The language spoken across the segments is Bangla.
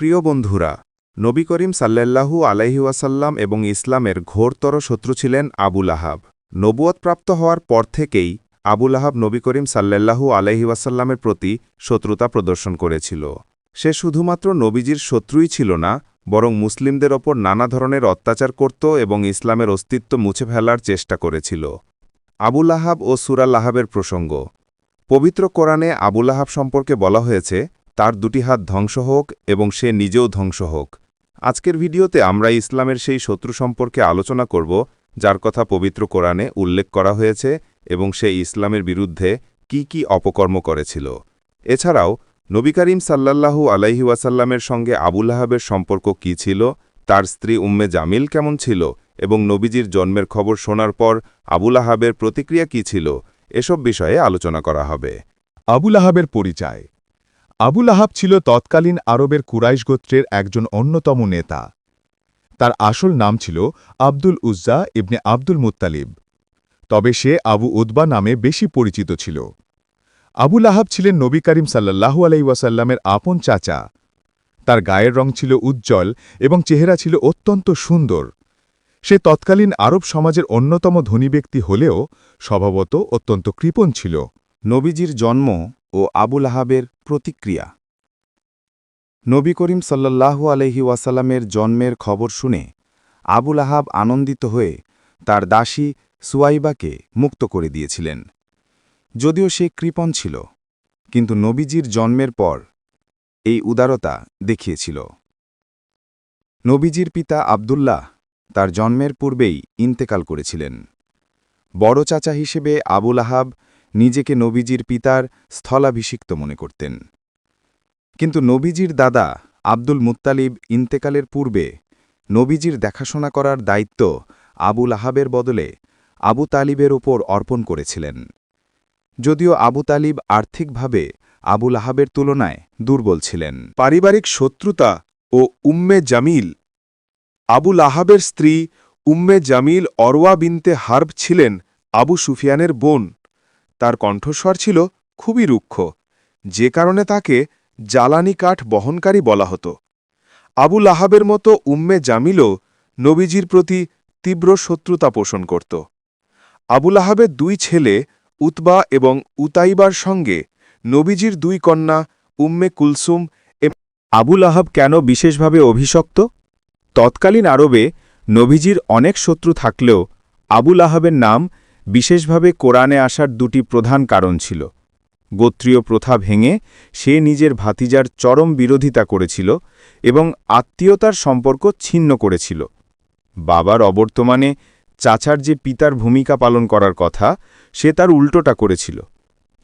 প্রিয় বন্ধুরা, নবী করিম সাল্লাল্লাহু আলাইহি ওয়াসাল্লাম এবং ইসলামের ঘোরতর শত্রু ছিলেন আবুল আহাব নবুয়তপ্রাপ্ত হওয়ার পর থেকেই আবুল আহাব নবী করিম সাল্লাল্লাহু আলাইহি ওয়াসাল্লামের প্রতি শত্রুতা প্রদর্শন করেছিল। সে শুধুমাত্র নবীজির শত্রুই ছিল না, বরং মুসলিমদের ওপর নানা ধরনের অত্যাচার করত এবং ইসলামের অস্তিত্ব মুছে ফেলার চেষ্টা করেছিল। আবুল আহাব ও সুরাল আহাবের প্রসঙ্গ। পবিত্র কোরআনে আবুল আহাব সম্পর্কে বলা হয়েছে তার দুটি হাত ধ্বংস হোক এবং সে নিজেও ধ্বংস হোক। আজকের ভিডিওতে আমরা ইসলামের সেই শত্রু সম্পর্কে আলোচনা করব, যার কথা পবিত্র কোরআনে উল্লেখ করা হয়েছে এবং সে ইসলামের বিরুদ্ধে কি কি অপকর্ম করেছিল। এছাড়াও, নবী করিম সাল্লাল্লাহু আলাইহি ওয়াসাল্লামের সঙ্গে আবুল আহাবের সম্পর্ক কি ছিল, তার স্ত্রী উম্মে জামিল কেমন ছিল এবং নবীজির জন্মের খবর শোনার পর আবুল আহাবের প্রতিক্রিয়া কি ছিল, এসব বিষয়ে আলোচনা করা হবে। আবুল আহাবের পরিচয়। আবুল আহাব ছিল তৎকালীন আরবের কুরাইশ গোত্রের একজন অন্যতম নেতা। তার আসল নাম ছিল Abdul Uzza ibn Abdul Muttalib. তবে সে আবু উদ্বা নামে বেশি পরিচিত ছিল। আবুল আহাব ছিলেন নবী করিম সাল্লাহু ওয়াসাল্লামের আপন চাচা। তার গায়ের রং ছিল উজ্জ্বল এবং চেহারা ছিল অত্যন্ত সুন্দর। সে তৎকালীন আরব সমাজের অন্যতম ধনী ব্যক্তি হলেও স্বভাবত অত্যন্ত কৃপণ ছিল। নবীজির জন্ম ও আবুল আহাবের প্রতিক্রিয়া। নবী করিম সাল্লাল্লাহু আলহি ওয়াসাল্লামের জন্মের খবর শুনে আবুল আহাব আনন্দিত হয়ে তার দাসী সুয়াইবাকে মুক্ত করে দিয়েছিলেন। যদিও সে কৃপণ ছিল, কিন্তু নবীজির জন্মের পর এই উদারতা দেখিয়েছিল। নবীজির পিতা আবদুল্লাহ তার জন্মের পূর্বেই ইন্তেকাল করেছিলেন। বড় চাচা হিসেবে আবুল আহাব নিজেকে নবীজির পিতার স্থলাভিষিক্ত মনে করতেন। কিন্তু নবীজির দাদা আব্দুল মুত্তালিব ইন্তেকালের পূর্বে নবীজির দেখাশোনা করার দায়িত্ব আবুল আহাবের বদলে আবু তালিবের ওপর অর্পণ করেছিলেন। যদিও আবু তালিব আর্থিকভাবে আবুল আহাবের তুলনায় দুর্বল ছিলেন। পারিবারিক শত্রুতা ও উম্মে জামিল, আবুল আহাবের স্ত্রী উম্মে জামিল অরওয়া বিনতে হার্ব ছিলেন আবু সুফিয়ানের বোন। তার কণ্ঠস্বর ছিল খুবই রুক্ষ। যে কারণে তাকে জ্বালানি কাঠ বহনকারী বলা হতো। আবুল আহাবের মতো উম্মে জামিলও নবীজির প্রতি তীব্র শত্রুতা পোষণ করত। আবুল আহাবের দুই ছেলে উতবা এবং উতাইবার সঙ্গে নবীজির দুই কন্যা উম্মে কুলসুম আবুল আহাব কেন বিশেষভাবে অভিশক্ত তৎকালীন আরবে নবীজির অনেক শত্রু থাকলেও আবুল আহাবের নাম বিশেষভাবে কোরআনে আসার দুটি প্রধান কারণ ছিল। গোত্রীয় প্রথা ভেঙে সে নিজের ভাতিজার চরম বিরোধিতা করেছিল এবং আত্মীয়তার সম্পর্ক ছিন্ন করেছিল। বাবার অবর্তমানে চাচার যে পিতার ভূমিকা পালন করার কথা, সে তার উল্টোটা করেছিল।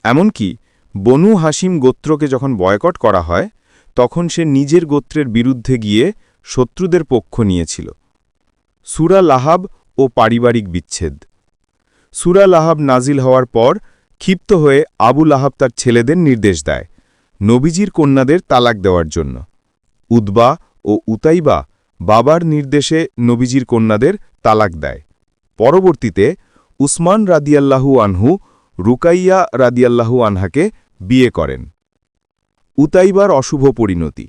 এমনকি বনু হাসিম গোত্রকে যখন বয়কট করা হয়, তখন সে নিজের গোত্রের বিরুদ্ধে গিয়ে শত্রুদের পক্ষ নিয়েছিল। সুরা লাহাব ও পারিবারিক বিচ্ছেদ। সুরা লাহাব নাজিল হওয়ার পর ক্ষিপ্ত হয়ে আবুল আহাব তার ছেলেদের নির্দেশ দেয় নবীজির কন্যাদের তালাক দেওয়ার জন্য। উদ্বা ও উতাইবা বাবার নির্দেশে নবীজির কন্যাদের তালাক দেয়। পরবর্তীতে উসমান রাদিয়াল্লাহু আনহু, রুকাইয়া রাদিয়াল্লাহু আনহাকে বিয়ে করেন। উতাইবার অশুভ পরিণতি।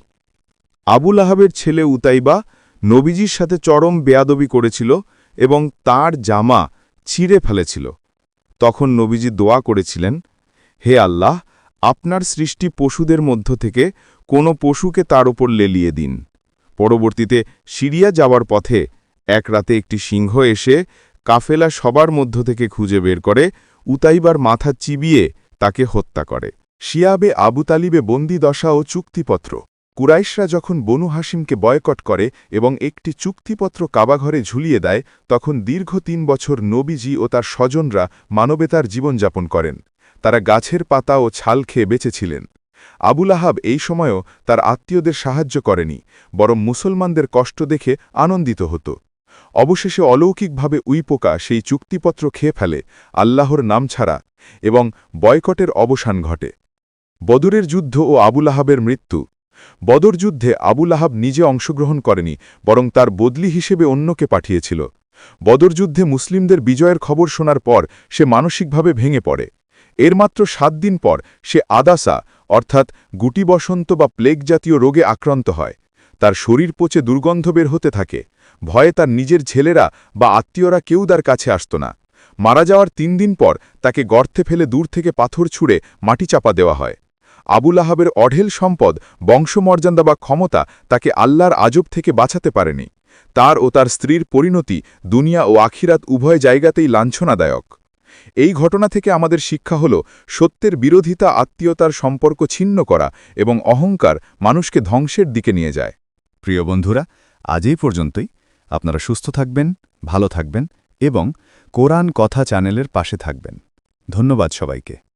আবুল আহাবের ছেলে উতাইবা নবীজির সাথে চরম বেয়াদবি করেছিল এবং তার জামা ছিঁড়ে ফেলেছিল। তখন নবীজি দোয়া করেছিলেন, হে আল্লাহ, আপনার সৃষ্টি পশুদের মধ্য থেকে কোনো পশুকে তার ওপর লেলিয়ে দিন। পরবর্তীতে সিরিয়া যাওয়ার পথে এক রাতে একটি সিংহ এসে কাফেলা সবার মধ্য থেকে খুঁজে বের করে, উতাইবার মাথা চিবিয়ে তাকে হত্যা করে। শিয়াবে আবু তালিবে বন্দি দশা ও চুক্তিপত্র। কুরাইশরা যখন বনু হাসিমকে বয়কট করে এবং একটি চুক্তিপত্র কাবাঘরে ঝুলিয়ে দেয়, তখন দীর্ঘ তিন বছর নবীজি ও তার স্বজনরা মানবেতার জীবনযাপন করেন। তারা গাছের পাতা ও ছাল খেয়ে বেঁচেছিলেন। আবুল আহাব এই সময়ও তার আত্মীয়দের সাহায্য করেনি, বরং মুসলমানদের কষ্ট দেখে আনন্দিত হতো। অবশেষে অলৌকিকভাবে উইপোকা সেই চুক্তিপত্র খেয়ে ফেলে, আল্লাহর নাম ছাড়া, এবং বয়কটের অবসান ঘটে। বদরের যুদ্ধ ও আবুল আহাবের মৃত্যু বদর যুদ্ধে আবুল আহাব নিজে অংশগ্রহণ করেনি, বরং তার বদলি হিসেবে অন্যকে পাঠিয়েছিল। বদর যুদ্ধে মুসলিমদের বিজয়ের খবর শোনার পর সে মানসিকভাবে ভেঙে পড়ে। এর মাত্র সাত দিন পর সে আদাসা, অর্থাৎ গুটি বসন্ত বা প্লেগ জাতীয় রোগে আক্রান্ত হয়। তার শরীর পচে দুর্গন্ধ বের হতে থাকে। ভয়ে তার নিজের ছেলেরা বা আত্মীয়রা কেউ তার কাছে আসত না। মারা যাওয়ার তিন দিন পর তাকে গর্তে ফেলে দূর থেকে পাথর ছুঁড়ে মাটি চাপা দেওয়া হয়। আবুল আহাবের অঢেল সম্পদ, বংশমর্যাদা বা ক্ষমতা তাকে আল্লাহর আজব থেকে বাঁচাতে পারেনি। তার ও তার স্ত্রীর পরিণতি দুনিয়া ও আখিরাত উভয় জায়গাতেই লাঞ্ছনাদায়ক। এই ঘটনা থেকে আমাদের শিক্ষা হল, সত্যের বিরোধিতা আত্মীয়তার সম্পর্ক ছিন্ন করা এবং অহংকার মানুষকে ধ্বংসের দিকে নিয়ে যায়। প্রিয় বন্ধুরা, আজ এই পর্যন্তই। আপনারা সুস্থ থাকবেন, ভালো থাকবেন এবং কোরআন কথা চ্যানেলের পাশে থাকবেন। ধন্যবাদ সবাইকে।